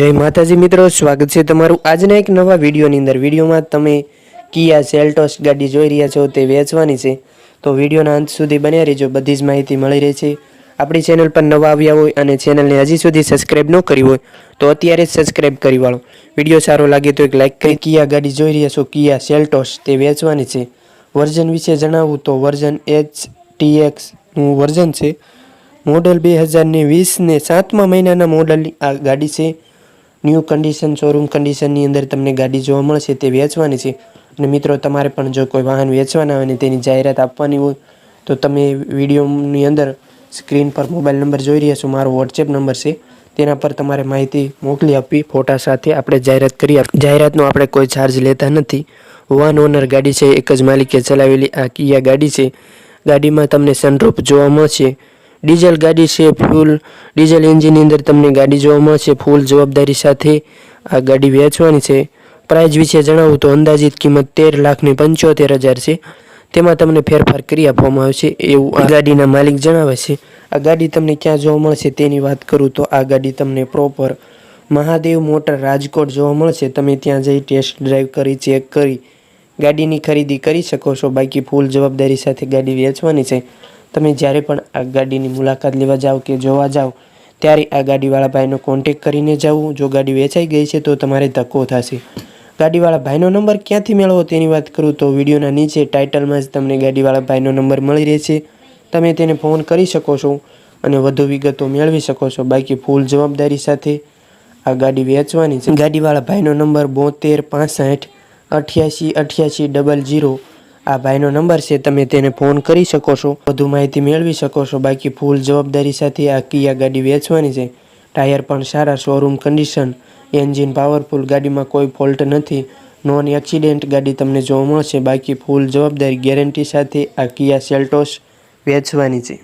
જય માતાજી મિત્રો, સ્વાગત છે તમારું આજના એક નવા વિડીયોની અંદર. વિડીયોમાં તમે કિયા, સેલ્ટોસ ગાડી જોઈ રહ્યા છો, તે વેચવાની છે. તો વિડીયોના અંત સુધી બન્યા રહેજો, બધી જ માહિતી મળી રહે છે. આપણી ચેનલ પર નવા આવ્યા હોય અને ચેનલને હજી સુધી સબસ્ક્રાઈબ ન કરી હોય, તો અત્યારે જ સબસ્ક્રાઇબ કરી વાળો. વીડિયો સારો લાગે તો એક લાઇક કરી કિયા ગાડી જોઈ રહ્યા છો, કિયા, સેલ્ટોસ, તે વેચવાની છે. વર્ઝન વિશે જણાવું તો વર્ઝન એચ ટીએક્સનું વર્ઝન છે. મોડલ બે હજારની વીસને સાતમા મહિનાના મોડલની આ ગાડી છે. ન્યૂ કન્ડિશન શોરૂમ કન્ડિશનની અંદર તમને ગાડી જોવા મળશે, તે વેચવાની છે. અને મિત્રો, તમારે પણ જો કોઈ વાહન વેચવાના હોય ને તેની જાહેરાત આપવાની હોય, તો તમે વિડીયોની અંદર સ્ક્રીન પર મોબાઈલ નંબર જોઈ રહ્યા છો, મારો વોટ્સએપ નંબર છે. તેના પર તમારે માહિતી મોકલી આપવી, ફોટા સાથે આપણે જાહેરાત કરી આપી જાહેરાતનો આપણે કોઈ ચાર્જ લેતા નથી. વન ઓનર ગાડી છે, એક જ માલિકે ચલાવેલી આ કિયા ગાડી છે. ગાડીમાં તમને સનરૂફ જોવા મળશે. ડીઝલ ગાડી છે, ફૂલ ડીઝલ એન્જિનની અંદર તમને ગાડી જોવા મળશે, ફૂલ જવાબદારી સાથે આ ગાડી વેચવાની છે. પ્રાઇઝ વિશે જણાવું તો અંદાજિત કિંમત તેર લાખની પંચોતેર હજાર છે. તેમાં તમને ફેરફાર કરી આપવામાં આવશે એવું આ ગાડીના માલિક જણાવે છે. આ ગાડી તમને ક્યાં જોવા મળશે તેની વાત કરું તો આ ગાડી તમને પ્રોપર મહાદેવ મોટર રાજકોટ જોવા મળશે. તમે ત્યાં જઈ ટેસ્ટ ડ્રાઈવ કરી, ચેક કરી, ગાડીની ખરીદી કરી શકો છો. બાકી ફૂલ જવાબદારી સાથે ગાડી વેચવાની છે. તમે જ્યારે પણ આ ગાડીની મુલાકાત લેવા જાઓ કે જોવા જાઓ ત્યારે આ ગાડીવાળા ભાઈનો કોન્ટેક કરીને જવું જો ગાડી વેચાઈ ગઈ છે, તો તમારે ધક્કો થશે. ગાડીવાળા ભાઈનો નંબર ક્યાંથી મેળવો તેની વાત કરું તો વિડીયોના નીચે ટાઇટલમાં જ તમને ગાડીવાળા ભાઈનો નંબર મળી રહેશે. તમે તેને ફોન કરી શકો છો અને વધુ વિગતો મેળવી શકો છો. બાકી ફૂલ જવાબદારી સાથે આ ગાડી વેચવાની છે. ગાડીવાળા ભાઈનો નંબર બોતેર, પાસઠ, અઠ્યાસી અઠ્યાસી, ડબલ જીરો આ ભાઈનો નંબર છે, તમે તેને ફોન કરી શકો છો, વધુ માહિતી મેળવી શકો છો. બાકી ફૂલ જવાબદારી સાથે આ કિયા ગાડી વેચવાની છે. ટાયર પણ સારા શોરૂમ કન્ડિશન એન્જિન પાવરફુલ ગાડીમાં કોઈ ફોલ્ટ નથી. નોન એક્સિડેન્ટ ગાડી તમને જોવા મળશે. બાકી ફૂલ જવાબદારી ગેરંટી સાથે આ કિયા સેલ્ટોસ વેચવાની છે.